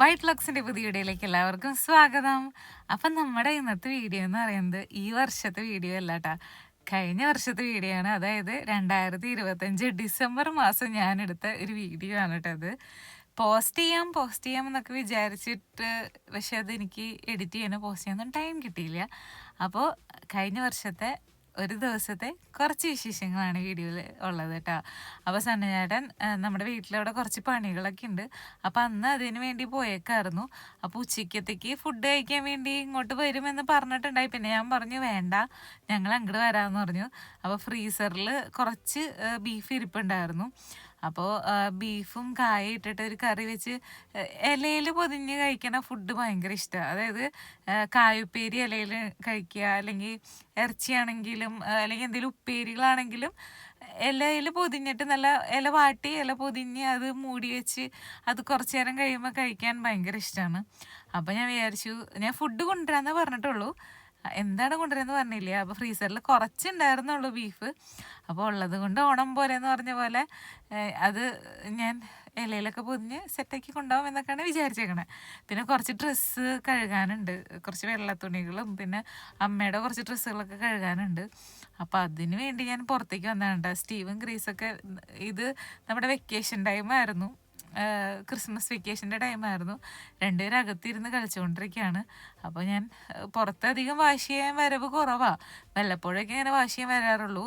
White ലക്സിന്റെ പുതിയ വീഡിയോയിലേക്ക് എല്ലാവർക്കും സ്വാഗതം. അപ്പം നമ്മുടെ ഇന്നത്തെ വീഡിയോ എന്ന് പറയുന്നത് ഈ വർഷത്തെ വീഡിയോ അല്ല കേട്ടാ കഴിഞ്ഞ വർഷത്തെ വീഡിയോ ആണ്. അതായത് രണ്ടായിരത്തി ഇരുപത്തഞ്ച് ഡിസംബർ മാസം ഞാൻ എടുത്ത ഒരു വീഡിയോ ആണ് കേട്ടോ അത്. പോസ്റ്റ് ചെയ്യാം പോസ്റ്റ് ചെയ്യാം എന്നൊക്കെ വിചാരിച്ചിട്ട് പക്ഷെ അത് എനിക്ക് എഡിറ്റ് ചെയ്യാനോ പോസ്റ്റ് ചെയ്യാനൊന്നും ടൈം കിട്ടിയില്ല. അപ്പോൾ കഴിഞ്ഞ വർഷത്തെ ഒരു ദിവസത്തെ കുറച്ച് വിശേഷങ്ങളാണ് വീഡിയോയിൽ ഉള്ളത് കേട്ടോ. അപ്പോൾ സണ്ണചേട്ടൻ നമ്മുടെ വീട്ടിലവിടെ കുറച്ച് പണികളൊക്കെ ഉണ്ട്. അപ്പോൾ അന്ന് അതിന് വേണ്ടി പോയേക്കായിരുന്നു. അപ്പോൾ ഉച്ചയ്ക്കത്തേക്ക് ഫുഡ് കഴിക്കാൻ വേണ്ടി ഇങ്ങോട്ട് വരുമെന്ന് പറഞ്ഞിട്ടുണ്ടായി. പിന്നെ ഞാൻ പറഞ്ഞു വേണ്ട ഞങ്ങൾ അങ്ങോട്ട് വരാമെന്ന് പറഞ്ഞു അപ്പോൾ ഫ്രീസറിൽ കുറച്ച് ബീഫ് ഇരിപ്പുണ്ടായിരുന്നു. അപ്പോൾ ബീഫും കായ ഇട്ടിട്ട് ഒരു കറി വെച്ച് ഇലയിൽ പൊതിഞ്ഞ് കഴിക്കണ ഫുഡ് ഭയങ്കര ഇഷ്ടമാണ് അതായത് കായുപ്പേരി ഇലയിൽ കഴിക്കുക അല്ലെങ്കിൽ ഇറച്ചിയാണെങ്കിലും അല്ലെങ്കിൽ എന്തെങ്കിലും ഉപ്പേരികളാണെങ്കിലും ഇലയിൽ പൊതിഞ്ഞിട്ട് നല്ല ഇല വാട്ടി ഇല പൊതിഞ്ഞ് അത് മൂടി വെച്ച് അത് കുറച്ച് നേരം കഴിയുമ്പോൾ കഴിക്കാൻ ഭയങ്കര ഇഷ്ടമാണ് അപ്പോൾ ഞാൻ വിചാരിച്ചു ഞാൻ ഫുഡ് കൊണ്ടുവരാമെന്നേ പറഞ്ഞിട്ടുള്ളൂ. എന്താണ് കൊണ്ടുവരുന്നത് പറഞ്ഞില്ലേ? അപ്പോൾ ഫ്രീസറിൽ കുറച്ചുണ്ടായിരുന്നുള്ളൂ ബീഫ് അപ്പോൾ ഉള്ളത് കൊണ്ട് ഓണം പോലെ എന്ന് പറഞ്ഞ പോലെ അത് ഞാൻ ഇലയിലൊക്കെ പൊതിഞ്ഞ് സെറ്റാക്കി കൊണ്ടുപോകാം എന്നൊക്കെയാണ് വിചാരിച്ചേക്കണേ. പിന്നെ കുറച്ച് ഡ്രസ്സ് കഴുകാനുണ്ട്. കുറച്ച് വെള്ള തുണികളും പിന്നെ അമ്മയുടെ കുറച്ച് ഡ്രസ്സുകളൊക്കെ കഴുകാനുണ്ട്. അപ്പോൾ അതിന് വേണ്ടി ഞാൻ പുറത്തേക്ക് വന്നതാണ്. സ്റ്റീവും ഗ്രീസൊക്കെ ഇത് നമ്മുടെ വെക്കേഷൻ ടൈമായിരുന്നു ക്രിസ്മസ് വെക്കേഷന്റെ ടൈമായിരുന്നു രണ്ടുപേരും അകത്തിരുന്ന് കളിച്ചുകൊണ്ടിരിക്കുകയാണ്. അപ്പോൾ ഞാൻ പുറത്തധികം വാശി ചെയ്യാൻ വരവ് കുറവാണ് വല്ലപ്പോഴൊക്കെ ഇങ്ങനെ വാഷ് ചെയ്യാൻ വരാറുള്ളൂ.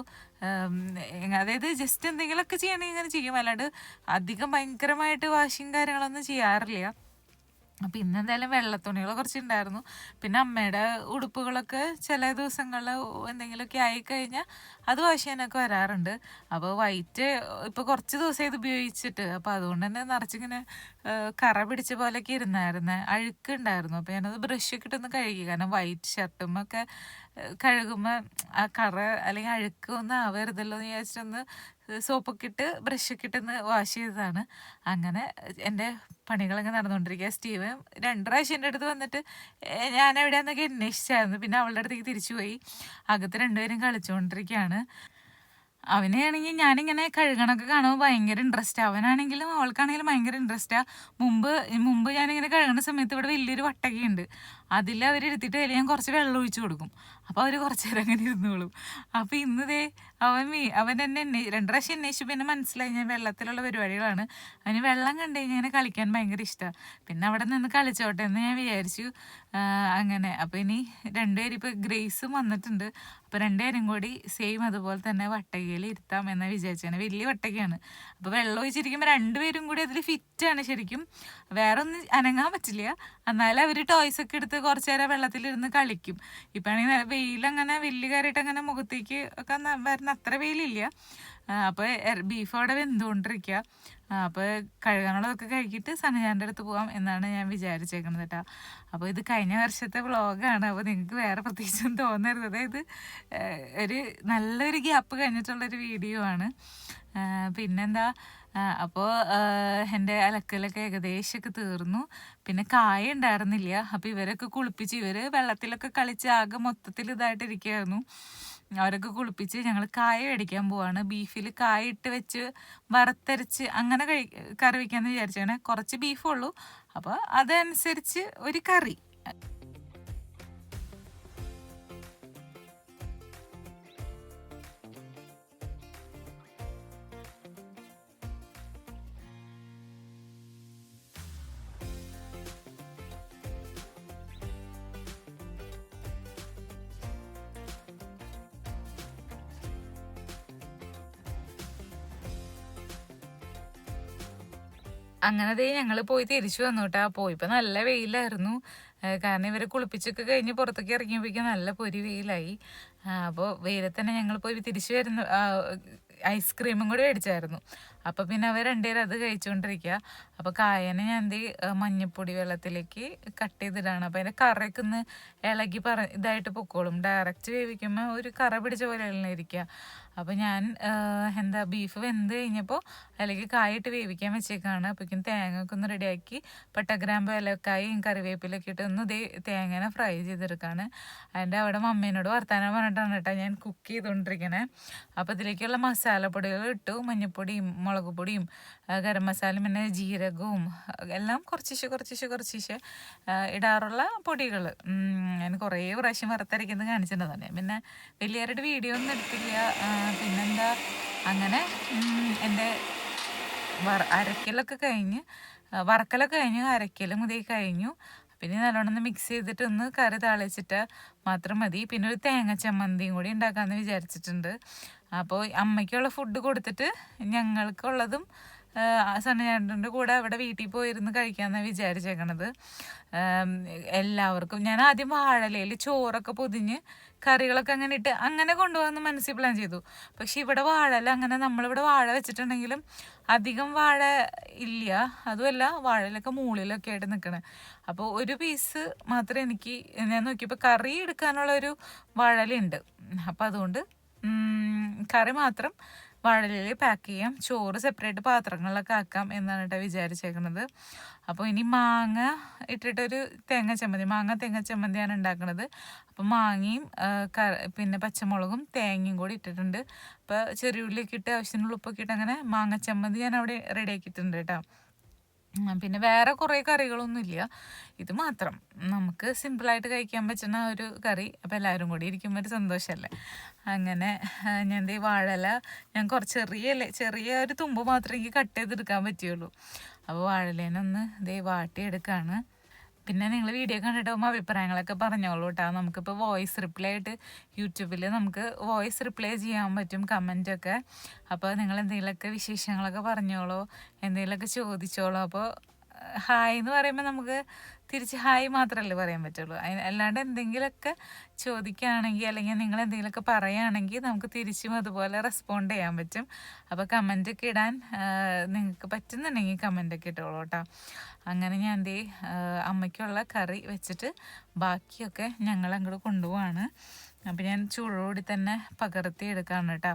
അതായത് ജസ്റ്റ് എന്തെങ്കിലുമൊക്കെ ചെയ്യണമെങ്കിൽ ഇങ്ങനെ ചെയ്യും. അല്ലാണ്ട് അധികം ഭയങ്കരമായിട്ട് വാഷിങ് കാര്യങ്ങളൊന്നും ചെയ്യാറില്ല. അപ്പം ഇന്ന് എന്തായാലും വെള്ളത്തുണികൾ കുറച്ച് ഉണ്ടായിരുന്നു പിന്നെ അമ്മയുടെ ഉടുപ്പുകളൊക്കെ ചില ദിവസങ്ങളിൽ എന്തെങ്കിലുമൊക്കെ ആയിക്കഴിഞ്ഞാൽ അത് വാഷ് ചെയ്യാനൊക്കെ വരാറുണ്ട്. അപ്പോൾ വൈറ്റ് ഇപ്പോൾ കുറച്ച് ദിവസം ഇത് ഉപയോഗിച്ചിട്ട് അപ്പോൾ അതുകൊണ്ട് തന്നെ നിറച്ചിങ്ങനെ കറ പിടിച്ച പോലെയൊക്കെ ഇരുന്നായിരുന്നു. അഴുക്കുണ്ടായിരുന്നു. അപ്പോൾ ഞാനത് ബ്രഷൊക്കെ ഇട്ടൊന്ന് കഴുകി. കാരണം വൈറ്റ് ഷർട്ടും ഒക്കെ കഴുകുമ്പോൾ ആ കറ അല്ലെങ്കിൽ അഴുക്ക് ഒന്നും ആവരുതല്ലോ എന്ന് വിചാരിച്ചിട്ടൊന്ന് സോപ്പൊക്കെ ഇട്ട് ബ്രഷൊക്കെ ഇട്ടൊന്ന് വാഷ് ചെയ്തതാണ്. അങ്ങനെ എന്റെ പണികളൊക്കെ നടന്നുകൊണ്ടിരിക്കുക. സ്റ്റീവ് രണ്ട് പ്രാവശ്യം എന്റെ അടുത്ത് വന്നിട്ട് ഞാൻ എവിടെയാന്നൊക്കെ അന്വേഷിച്ചായിരുന്നു. പിന്നെ അവളുടെ അടുത്തേക്ക് തിരിച്ചു പോയി. അകത്ത് രണ്ടുപേരും കളിച്ചുകൊണ്ടിരിക്കുകയാണ്. അവനെയാണെങ്കിൽ ഞാനിങ്ങനെ കഴുകണമൊക്കെ കാണുമ്പോൾ ഭയങ്കര ഇൻട്രസ്റ്റ് അവനാണെങ്കിലും അവൾക്കാണെങ്കിലും ഭയങ്കര ഇൻട്രസ്റ്റാണ് മുമ്പ് മുമ്പ് ഞാനിങ്ങനെ കഴുകുന്ന സമയത്ത് ഇവിടെ വലിയൊരു വട്ടകയുണ്ട് അതിൽ അവരെടുത്തിട്ട് അതിൽ ഞാൻ കുറച്ച് വെള്ളം ഒഴിച്ചു കൊടുക്കും. അപ്പോൾ അവർ കുറച്ച് നേരം അങ്ങനെ ഇരുന്നോളും. അപ്പോൾ ഇന്നതേ അവൻ മീ അവൻ എന്നെ എന്നെ രണ്ട് പ്രാവശ്യം അന്വേഷിച്ചു പിന്നെ മനസ്സിലായി. ഞാൻ വെള്ളത്തിലുള്ള പരിപാടികളാണ്. അവന് വെള്ളം കണ്ടു കഴിഞ്ഞാൽ ഇങ്ങനെ കളിക്കാൻ ഭയങ്കര ഇഷ്ടമാണ് പിന്നെ അവിടെ നിന്ന് കളിച്ചോട്ടെ എന്ന് ഞാൻ വിചാരിച്ചു. അങ്ങനെ. അപ്പോൾ ഇനി രണ്ടുപേരും ഇപ്പോൾ ഗ്രേസും വന്നിട്ടുണ്ട്. അപ്പോൾ രണ്ടുപേരും കൂടി സെയിം അതുപോലെ തന്നെ വട്ടകയിൽ ഇരുത്താം എന്നാ വിചാരിച്ചാണ് വലിയ വട്ടകയാണ്. അപ്പോൾ വെള്ളം ഒഴിച്ചിരിക്കുമ്പോൾ രണ്ടുപേരും കൂടി അതിൽ ഫിറ്റാണ് ശരിക്കും. വേറെ ഒന്നും അനങ്ങാൻ പറ്റില്ല. എന്നാലും അവർ ടോയ്സ് ഒക്കെ എടുത്ത് കുറച്ചു നേരം വെള്ളത്തിലിരുന്ന് കളിക്കും. ഇപ്പം ആണെങ്കിൽ വെയിലങ്ങനെ വലിയ കയറിയിട്ട് അങ്ങനെ മുഖത്തേക്ക് ഒക്കെ വരുന്ന അത്ര വെയിലില്ല. അപ്പോൾ ബീഫ് അവിടെ വെന്തുകൊണ്ടിരിക്കുക അപ്പോൾ കഴുകാനുള്ളതൊക്കെ കഴുകിയിട്ട് സനജാന്റെ അടുത്ത് പോകാം എന്നാണ് ഞാൻ വിചാരിച്ചേക്കുന്നത് കേട്ടോ. അപ്പോൾ ഇത് കഴിഞ്ഞ വർഷത്തെ വ്ളോഗാണ്. അപ്പോൾ നിങ്ങൾക്ക് വേറെ പ്രത്യേകിച്ചൊന്നും തോന്നരുത്. അതായത് ഒരു നല്ലൊരു ഗ്യാപ്പ് കഴിഞ്ഞിട്ടുള്ളൊരു വീഡിയോ ആണ്. പിന്നെന്താ? അപ്പോൾ എന്റെ അലക്കലൊക്കെ ഏകദേശമൊക്കെ തീർന്നു. പിന്നെ കായ ഉണ്ടായിരുന്നില്ല. അപ്പോൾ ഇവരൊക്കെ കുളിപ്പിച്ച് ഇവർ വെള്ളത്തിലൊക്കെ കളിച്ച് ആകെ മൊത്തത്തിൽ ഇതായിട്ടിരിക്കുകയായിരുന്നു അവരൊക്കെ കുളിപ്പിച്ച് ഞങ്ങൾ കായ മേടിക്കാൻ പോവാണ്. ബീഫിൽ കായ ഇട്ട് വെച്ച് വറുത്തരച്ച് അങ്ങനെ കഴി കറി വയ്ക്കാമെന്ന് വിചാരിച്ചാണ് കുറച്ച് ബീഫുള്ളൂ അപ്പോൾ അതനുസരിച്ച് ഒരു കറി. അങ്ങനെ ദേ ഞങ്ങൾ പോയി തിരിച്ചു വന്നു കേട്ടാ പോയിപ്പോൾ നല്ല വെയിലായിരുന്നു. കാരണം ഇവരെ കുളിപ്പിച്ചൊക്കെ കഴിഞ്ഞ് പുറത്തേക്ക് ഇറങ്ങിയപ്പോഴേക്കും നല്ല പൊരി വെയിലായി. അപ്പോൾ വെയിലത്തന്നെ ഞങ്ങൾ പോയി തിരിച്ചു വരുന്ന. ഐസ്ക്രീമും കൂടി മേടിച്ചായിരുന്നു. അപ്പോൾ പിന്നെ അവർ രണ്ടുപേരും അത് കഴിച്ചുകൊണ്ടിരിക്കുക അപ്പോൾ കായനെ ഞാൻ എന്ത് മഞ്ഞപ്പൊടി വെള്ളത്തിലേക്ക് കട്ട് ചെയ്തിടാണ്. അപ്പോൾ അതിന്റെ കറയൊക്കെ ഒന്ന് ഇളകി പറ ഇതായിട്ട് പൊക്കോളും. ഡയറക്റ്റ് വേവിക്കുമ്പോൾ ഒരു കറ പിടിച്ച പോലെ ഇരിക്കുക അപ്പോൾ ഞാൻ എന്താ ബീഫ് വെന്ത് കഴിഞ്ഞപ്പോൾ അതിലേക്ക് കായിട്ട് വേവിക്കാൻ വെച്ചേക്കാണ്. അപ്പോഴേക്കും തേങ്ങ ഒക്കെ ഒന്ന് റെഡിയാക്കി പട്ടഗ്രാമ്പ് ഇലക്കായും കറിവേപ്പിലൊക്കെ ഇട്ട് ഒന്ന് ഇതേ തേങ്ങനെ ഫ്രൈ ചെയ്തെടുക്കാണ്. അതിന്റെ അവിടെ മമ്മീനോട് വർത്താനം പറഞ്ഞിട്ടാണ് കേട്ടോ ഞാൻ കുക്ക് ചെയ്തുകൊണ്ടിരിക്കണേ അപ്പോൾ ഇതിലേക്കുള്ള മസാലപ്പൊടികൾ ഇട്ടു. മഞ്ഞൾപ്പൊടിയും മുളക് പൊടിയും ഗരം മസാലയും പിന്നെ ജീരകവും എല്ലാം കുറച്ചിശെ കുറച്ചിശെ കുറച്ചിശെ ആ, ഇടാറുള്ള പൊടികൾ ഞാൻ കുറേ പ്രാവശ്യം വറുത്തരയ്ക്കുന്നത് കാണിച്ചിട്ടുണ്ടായിരുന്നു. പിന്നെ വലിയവരുടെ വീഡിയോ ഒന്നും എടുത്തില്ല. പിന്നെന്താ? അങ്ങനെ എന്റെ വറ അരക്കലൊക്കെ കഴിഞ്ഞ് വറക്കലൊക്കെ കഴിഞ്ഞു അരക്കലും മുതൽ കഴിഞ്ഞു. പിന്നെ നല്ലോണം ഒന്ന് മിക്സ് ചെയ്തിട്ട് ഒന്ന് കറി താളിച്ചിട്ട് മാത്രം മതി. പിന്നെ ഒരു തേങ്ങ ചമ്മന്തിയും കൂടി ഉണ്ടാക്കാമെന്ന് വിചാരിച്ചിട്ടുണ്ട്. അപ്പോൾ അമ്മയ്ക്കുള്ള ഫുഡ് കൊടുത്തിട്ട് ഞങ്ങൾക്കുള്ളതും സണ്ണചാണ്ടന്റെ കൂടെ അവിടെ വീട്ടിൽ പോയിരുന്ന് കഴിക്കാമെന്നാണ് വിചാരിച്ചേക്കണത്. എല്ലാവർക്കും ഞാൻ ആദ്യം വാഴലയിൽ ചോറൊക്കെ പൊതിഞ്ഞ് കറികളൊക്കെ അങ്ങനെ ഇട്ട് അങ്ങനെ കൊണ്ടുപോകാമെന്ന് മനസ്സിൽ പ്ലാൻ ചെയ്തു. പക്ഷെ ഇവിടെ വാഴല അങ്ങനെ നമ്മളിവിടെ വാഴ വെച്ചിട്ടുണ്ടെങ്കിലും അധികം വാഴ ഇല്ല. അതുമല്ല വാഴയിലൊക്കെ മൂളിലൊക്കെ ആയിട്ട് നിൽക്കണേ. അപ്പോൾ ഒരു പീസ് മാത്രമേ എനിക്ക് ഞാൻ നോക്കിയപ്പോൾ കറി എടുക്കാനുള്ള ഒരു വാഴലുണ്ട്. അപ്പോൾ അതുകൊണ്ട് കറി മാത്രം വാഴലിൽ പാക്ക് ചെയ്യാം. ചോറ് സെപ്പറേറ്റ് പാത്രങ്ങളിലൊക്കെ ആക്കാം എന്നാണ് കേട്ടോ വിചാരിച്ചേക്കുന്നത്. അപ്പോൾ ഇനി മാങ്ങ ഇട്ടിട്ടൊരു തേങ്ങ ചമ്മന്തി മാങ്ങ തേങ്ങ ചമ്മന്തിയാണ് ഉണ്ടാക്കുന്നത് അപ്പോൾ മാങ്ങയും പിന്നെ പച്ചമുളകും തേങ്ങയും കൂടി ഇട്ടിട്ടുണ്ട്. അപ്പോൾ ചെറിയുള്ളിയൊക്കെ ഇട്ട് ആവശ്യത്തിനുള്ള ഉപ്പൊക്കെ ഇട്ട് അങ്ങനെ മാങ്ങ ചമ്മന്തി ഞാൻ അവിടെ റെഡിയാക്കിയിട്ടുണ്ട് കേട്ടോ. പിന്നെ വേറെ കുറേ കറികളൊന്നുമില്ല. ഇത് മാത്രം. നമുക്ക് സിമ്പിളായിട്ട് കഴിക്കാൻ പറ്റുന്ന ഒരു കറി. അപ്പോൾ എല്ലാവരും കൂടി ഇരിക്കുമ്പോൾ ഒരു സന്തോഷമല്ലേ അങ്ങനെ ഞാൻ ഈ വാഴല ഞാൻ കുറച്ച് ചെറിയ ചെറിയ ഒരു തുമ്പ് മാത്രമേ എനിക്ക് കട്ട് ചെയ്തെടുക്കാൻ പറ്റുള്ളൂ അപ്പോൾ വാഴലേനൊന്ന് ദേ വാട്ടിയെടുക്കുകയാണ് പിന്നെ നിങ്ങൾ വീഡിയോ കണ്ടിട്ട് പോകുമ്പോൾ അഭിപ്രായങ്ങളൊക്കെ പറഞ്ഞോളൂ കേട്ടോ നമുക്കിപ്പോൾ വോയിസ് റിപ്ലൈ ആയിട്ട് യൂട്യൂബിൽ നമുക്ക് വോയിസ് റിപ്ലൈ ചെയ്യാൻ പറ്റും കമന്റൊക്കെ അപ്പോൾ നിങ്ങൾ എന്തെങ്കിലുമൊക്കെ വിശേഷങ്ങളൊക്കെ പറഞ്ഞോളൂ എന്തെങ്കിലുമൊക്കെ ചോദിച്ചോളൂ. അപ്പോൾ ഹായ് എന്ന് പറയുമ്പോൾ നമുക്ക് തിരിച്ച് ഹായ് മാത്രമല്ലേ പറയാൻ പറ്റുള്ളൂ. അതിന് അല്ലാണ്ട് എന്തെങ്കിലുമൊക്കെ ചോദിക്കുകയാണെങ്കിൽ അല്ലെങ്കിൽ നിങ്ങൾ എന്തെങ്കിലുമൊക്കെ പറയുകയാണെങ്കിൽ നമുക്ക് തിരിച്ചും അതുപോലെ റെസ്പോണ്ട് ചെയ്യാൻ പറ്റും. അപ്പോൾ കമന്റൊക്കെ ഇടാൻ നിങ്ങൾക്ക് പറ്റുന്നുണ്ടെങ്കിൽ കമന്റൊക്കെ ഇട്ടോളൂ കേട്ടോ. അങ്ങനെ ഞാൻ എന്തേ അമ്മയ്ക്കുള്ള കറി വെച്ചിട്ട് ബാക്കിയൊക്കെ ഞങ്ങൾ അങ്ങോട്ട് കൊണ്ടുപോവാണ്. അപ്പോൾ ഞാൻ ചൂടോടി തന്നെ പകർത്തി എടുക്കാണ് കേട്ടോ.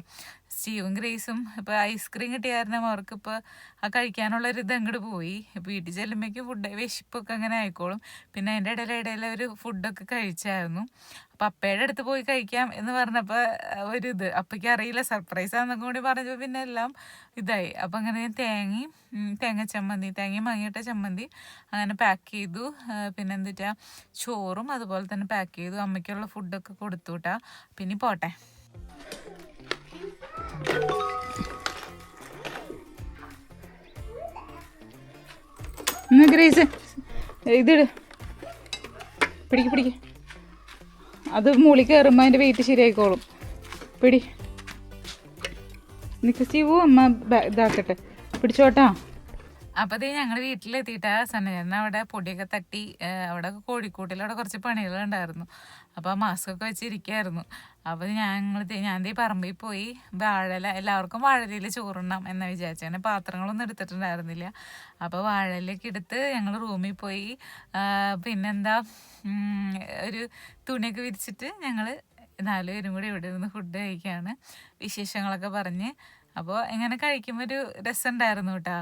സ്റ്റീവും ഗ്രേസും. ഇപ്പോൾ ഐസ്ക്രീം കിട്ടിയ കാരണം അവർക്കിപ്പോൾ ആ കഴിക്കാനുള്ള ഒരു ഇത് അങ്ങോട്ട് പോയി. ഇപ്പോൾ വീട്ടിൽ ചെല്ലുമ്പോഴേക്കും ഫുഡ് വിശപ്പൊക്കെ അങ്ങനെ ആയിക്കോളും. പിന്നെ അതിന്റെ ഇടയിൽ ഇടയിൽ ഒരു ഫുഡൊക്കെ കഴിച്ചായിരുന്നു. അപ്പം അപ്പയുടെ അടുത്ത് പോയി കഴിക്കാം എന്ന് പറഞ്ഞപ്പോൾ ഒരു ഇത് അപ്പയ്ക്ക് അറിയില്ല. സർപ്രൈസ് ആണെന്നൊക്കെ കൂടി പറഞ്ഞപ്പോൾ പിന്നെ എല്ലാം ഇതായി. അപ്പം അങ്ങനെ ഞാൻ തേങ്ങി തേങ്ങ ചമ്മന്തി തേങ്ങയും മങ്ങിയിട്ട ചമ്മന്തി അങ്ങനെ പാക്ക് ചെയ്തു. പിന്നെ എന്താ ചോറും അതുപോലെ തന്നെ പാക്ക് ചെയ്തു. അമ്മയ്ക്കുള്ള ഫുഡൊക്കെ കൊടുത്തു കേട്ടാ പിന്നെ പോട്ടെ. ഗ്രേസ്. ഇതിട്. പിടിക്ക് പിടിക്ക്. അത് മുളി കയറുമ്പോൾ അതിന്റെ വെയിറ്റ് ശരിയായിക്കോളും. പിടി. നിക്ക് ശിവു അമ്മ ഇതാക്കട്ടെ. പിടിച്ചോട്ടാ. അപ്പൊ ഇത് ഞങ്ങൾ വീട്ടിലെത്തിയിട്ട് സന്നജന അവിടെ പൊടിയൊക്കെ തട്ടി അവിടെ കോഴിക്കൂട്ടിൽ അവിടെ കുറച്ച് പണികളുണ്ടായിരുന്നു. അപ്പോൾ മാസ്ക് ഒക്കെ വെച്ചിരിക്കായിരുന്നു. അപ്പോൾ ഞങ്ങൾ ഞാൻ ദേ പറമ്പിൽ പോയി വാഴല എല്ലാവർക്കും വാഴലയിൽ ചോറുണ്ണാം എന്ന് വിചാരിച്ചു. അങ്ങനെ പാത്രങ്ങളൊന്നും എടുത്തിട്ടുണ്ടായിരുന്നില്ല. അപ്പോൾ വാഴലൊക്കെ എടുത്ത് ഞങ്ങൾ റൂമിൽ പോയി പിന്നെന്താ ഒരു തുണിയൊക്കെ വിരിച്ചിട്ട് ഞങ്ങൾ നാലുപേരും കൂടി ഇവിടെ ഇരുന്ന് ഫുഡ് കഴിക്കുകയാണ് വിശേഷങ്ങളൊക്കെ പറഞ്ഞ്. അപ്പോൾ ഇങ്ങനെ കഴിക്കുമ്പോൾ ഒരു രസമുണ്ടായിരുന്നു കേട്ടോ.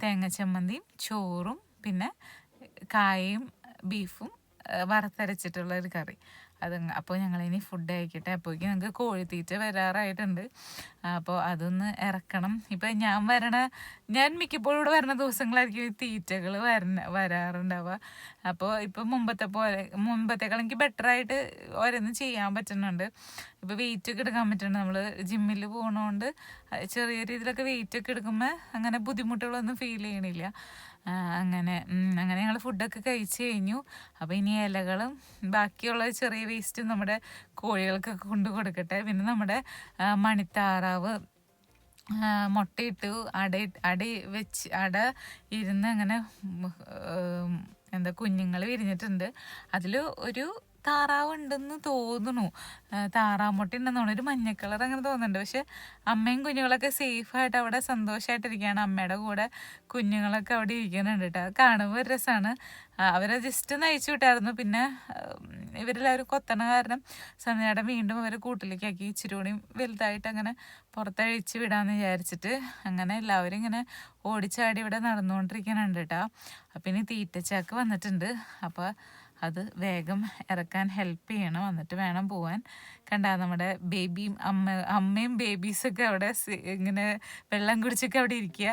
തേങ്ങ ചമ്മന്തിയും ചോറും പിന്നെ കായയും ബീഫും വറുത്തരച്ചിട്ടുള്ള ഒരു കറി. അത് അപ്പോൾ ഞങ്ങളിനി ഫുഡ് കഴിക്കട്ടെ. അപ്പോഴേക്കും ഞങ്ങൾക്ക് കോഴിത്തീറ്റ വരാറായിട്ടുണ്ട്. അപ്പോൾ അതൊന്ന് ഇറക്കണം ഇപ്പം ഞാൻ വരണ ഞാൻ മിക്കപ്പോഴും ഇവിടെ വരുന്ന ദിവസങ്ങളായിരിക്കും ഈ തീറ്റകൾ വരണ വരാറുണ്ടാവുക. അപ്പോൾ ഇപ്പം മുമ്പത്തെ പോലെ മുമ്പത്തേക്കാൾ എനിക്ക് ബെറ്ററായിട്ട് ഓരോന്ന് ചെയ്യാൻ പറ്റുന്നുണ്ട്. ഇപ്പോൾ വെയിറ്റ് ഒക്കെ എടുക്കാൻ പറ്റുന്നുണ്ട്. നമ്മൾ ജിമ്മിൽ പോകണോണ്ട് ചെറിയ രീതിയിലൊക്കെ വെയിറ്റ് ഒക്കെ എടുക്കുമ്പോൾ അങ്ങനെ ബുദ്ധിമുട്ടുകളൊന്നും ഫീൽ ചെയ്യണില്ല. അങ്ങനെ അങ്ങനെ ഞങ്ങൾ ഫുഡൊക്കെ കഴിച്ചു കഴിഞ്ഞു. അപ്പോൾ ഇനി ഇലകളും ബാക്കിയുള്ള ചെറിയ വേസ്റ്റും നമ്മുടെ കോഴികൾക്കൊക്കെ കൊണ്ടു കൊടുക്കട്ടെ. പിന്നെ നമ്മുടെ മണിത്താറാവ് മുട്ടയിട്ടു അട അട വെച്ച് അട ഇരുന്ന് അങ്ങനെ എന്താ കുഞ്ഞുങ്ങൾ വിരിഞ്ഞിട്ടുണ്ട്. അതിൽ ഒരു താറാവ് ഉണ്ടെന്ന് തോന്നുന്നു. താറാമുട്ട താറാവ് മുട്ട ഉണ്ടെന്ന് തോന്നുന്നു ഒരു മഞ്ഞ കളർ അങ്ങനെ തോന്നുന്നുണ്ട്. പക്ഷെ അമ്മയും കുഞ്ഞുങ്ങളൊക്കെ സേഫായിട്ട് അവിടെ സന്തോഷമായിട്ടിരിക്കുകയാണ് അമ്മയുടെ കൂടെ കുഞ്ഞുങ്ങളൊക്കെ അവിടെ ഇരിക്കുന്നുണ്ട് കേട്ടോ. കാണുമ്പോൾ ഒരു രസമാണ് അവരെ ജസ്റ്റ് നയിച്ചു വിട്ടായിരുന്നു. പിന്നെ ഇവരെല്ലാവരും കൊത്തണ കാരണം സന്ധ്യയുടെ വീണ്ടും അവരെ കൂട്ടിലേക്ക് ആക്കി ഇച്ചിരി കൂടി വലുതായിട്ട് അങ്ങനെ പുറത്തഴിച്ച് വിടാമെന്ന് വിചാരിച്ചിട്ട് അങ്ങനെ എല്ലാവരും ഇങ്ങനെ ഓടിച്ചാടി ഇവിടെ നടന്നുകൊണ്ടിരിക്കുന്നുണ്ട് കേട്ടോ. അപ്പം ഇനി തീറ്റച്ചാക്ക് വന്നിട്ടുണ്ട്. അപ്പോൾ അത് വേഗം ഇറക്കാൻ ഹെൽപ്പ് ചെയ്യണം. എന്നിട്ട് വേണം പോവാൻ. കണ്ടാൽ നമ്മുടെ ബേബിയും അമ്മ അമ്മയും ബേബീസൊക്കെ അവിടെ ഇങ്ങനെ വെള്ളം കുടിച്ചൊക്കെ അവിടെ ഇരിക്കുക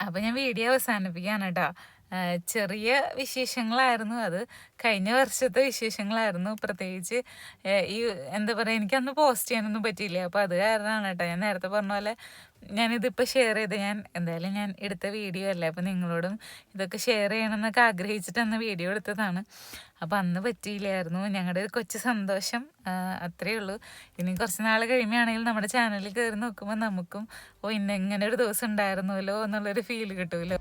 അപ്പൊ ഞാൻ വീഡിയോ അവസാനിപ്പിക്കുകയാണ് കേട്ടോ ചെറിയ വിശേഷങ്ങളായിരുന്നു അത്. കഴിഞ്ഞ വർഷത്തെ വിശേഷങ്ങളായിരുന്നു. പ്രത്യേകിച്ച് ഈ എന്താ പറയുക എനിക്കന്ന് പോസ്റ്റ് ചെയ്യാനൊന്നും പറ്റിയില്ല. അപ്പോൾ അത് കാരണമാണ് കേട്ടോ. ഞാൻ നേരത്തെ പറഞ്ഞ പോലെ ഞാനിതിപ്പോൾ ഷെയർ ചെയ്ത് ഞാൻ എന്തായാലും ഞാൻ എടുത്ത വീഡിയോ അല്ലേ? അപ്പോൾ നിങ്ങളോടും ഇതൊക്കെ ഷെയർ ചെയ്യണമെന്നൊക്കെ ആഗ്രഹിച്ചിട്ട് അന്ന് വീഡിയോ എടുത്തതാണ്. അപ്പോൾ അന്ന് പറ്റിയില്ലായിരുന്നു. ഞങ്ങളുടെ ഒരു കൊച്ചു സന്തോഷം അത്രയേ ഉള്ളൂ. ഇനി കുറച്ച് നാൾ കഴിയുമ്പോഴാണെങ്കിൽ നമ്മുടെ ചാനലിൽ കയറി നോക്കുമ്പോൾ നമുക്കും ഓ ഇന്ന് ഇങ്ങനെ ഒരു ദിവസം ഉണ്ടായിരുന്നല്ലോ എന്നുള്ളൊരു ഫീൽ കിട്ടുമല്ലോ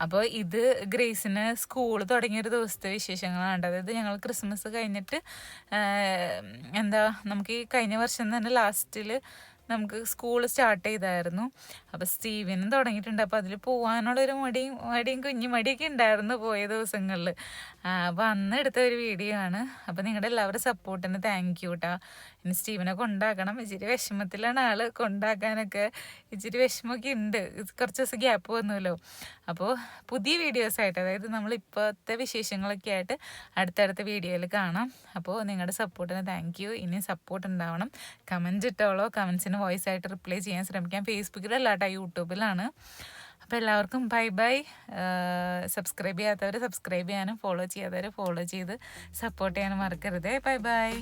അപ്പോൾ ഇത് ഗ്രേസിന് സ്കൂൾ തുടങ്ങിയൊരു ദിവസത്തെ വിശേഷങ്ങളാണ്. അതായത് ഞങ്ങൾ ക്രിസ്മസ് കഴിഞ്ഞിട്ട് എന്താ നമുക്ക് ഈ കഴിഞ്ഞ വർഷം തന്നെ ലാസ്റ്റിൽ നമുക്ക് സ്കൂൾ സ്റ്റാർട്ട് ചെയ്തായിരുന്നു. അപ്പോൾ സ്റ്റീവിനും തുടങ്ങിയിട്ടുണ്ട്. അപ്പോൾ അതിൽ പോകാനുള്ളൊരു മടിയും മടിയും കുഞ്ഞു മടിയൊക്കെ ഉണ്ടായിരുന്നു പോയ ദിവസങ്ങളിൽ അപ്പോൾ അന്ന് എടുത്ത ഒരു വീഡിയോ ആണ്. അപ്പോൾ നിങ്ങളുടെ എല്ലാവരുടെ സപ്പോർട്ടിന് താങ്ക് യു കേട്ടോ ഇനി സ്റ്റീവിനെ കൊണ്ടാക്കണം. ഇച്ചിരി വിഷമത്തിലാണ് ആൾ കൊണ്ടാക്കാനൊക്കെ ഇച്ചിരി വിഷമമൊക്കെ ഉണ്ട്. കുറച്ച് ദിവസം ഗ്യാപ്പ് വന്നല്ലോ. അപ്പോൾ പുതിയ വീഡിയോസ് ആയിട്ട് അതായത് നമ്മൾ ഇപ്പോഴത്തെ വിശേഷങ്ങളൊക്കെ ആയിട്ട് അടുത്തടുത്ത വീഡിയോയിൽ കാണാം. അപ്പോൾ നിങ്ങളുടെ സപ്പോർട്ടിന് താങ്ക് യു ഇനി സപ്പോർട്ട് ഉണ്ടാവണം. കമന്റ് ഇട്ടോളോ. കമൻസിന് വോയിസ് ആയിട്ട് റിപ്ലൈ ചെയ്യാൻ ശ്രമിക്കാം. ഫേസ്ബുക്കിലല്ല കേട്ടോ യൂട്യൂബിലാണ്. അപ്പോൾ എല്ലാവർക്കും ബൈ ബൈ. സബ്സ്ക്രൈബ് ചെയ്യാത്തവർ സബ്സ്ക്രൈബ് ചെയ്യാനും ഫോളോ ചെയ്യാത്തവർ ഫോളോ ചെയ്ത് സപ്പോർട്ട് ചെയ്യാനും മറക്കരുത്. Bye bye.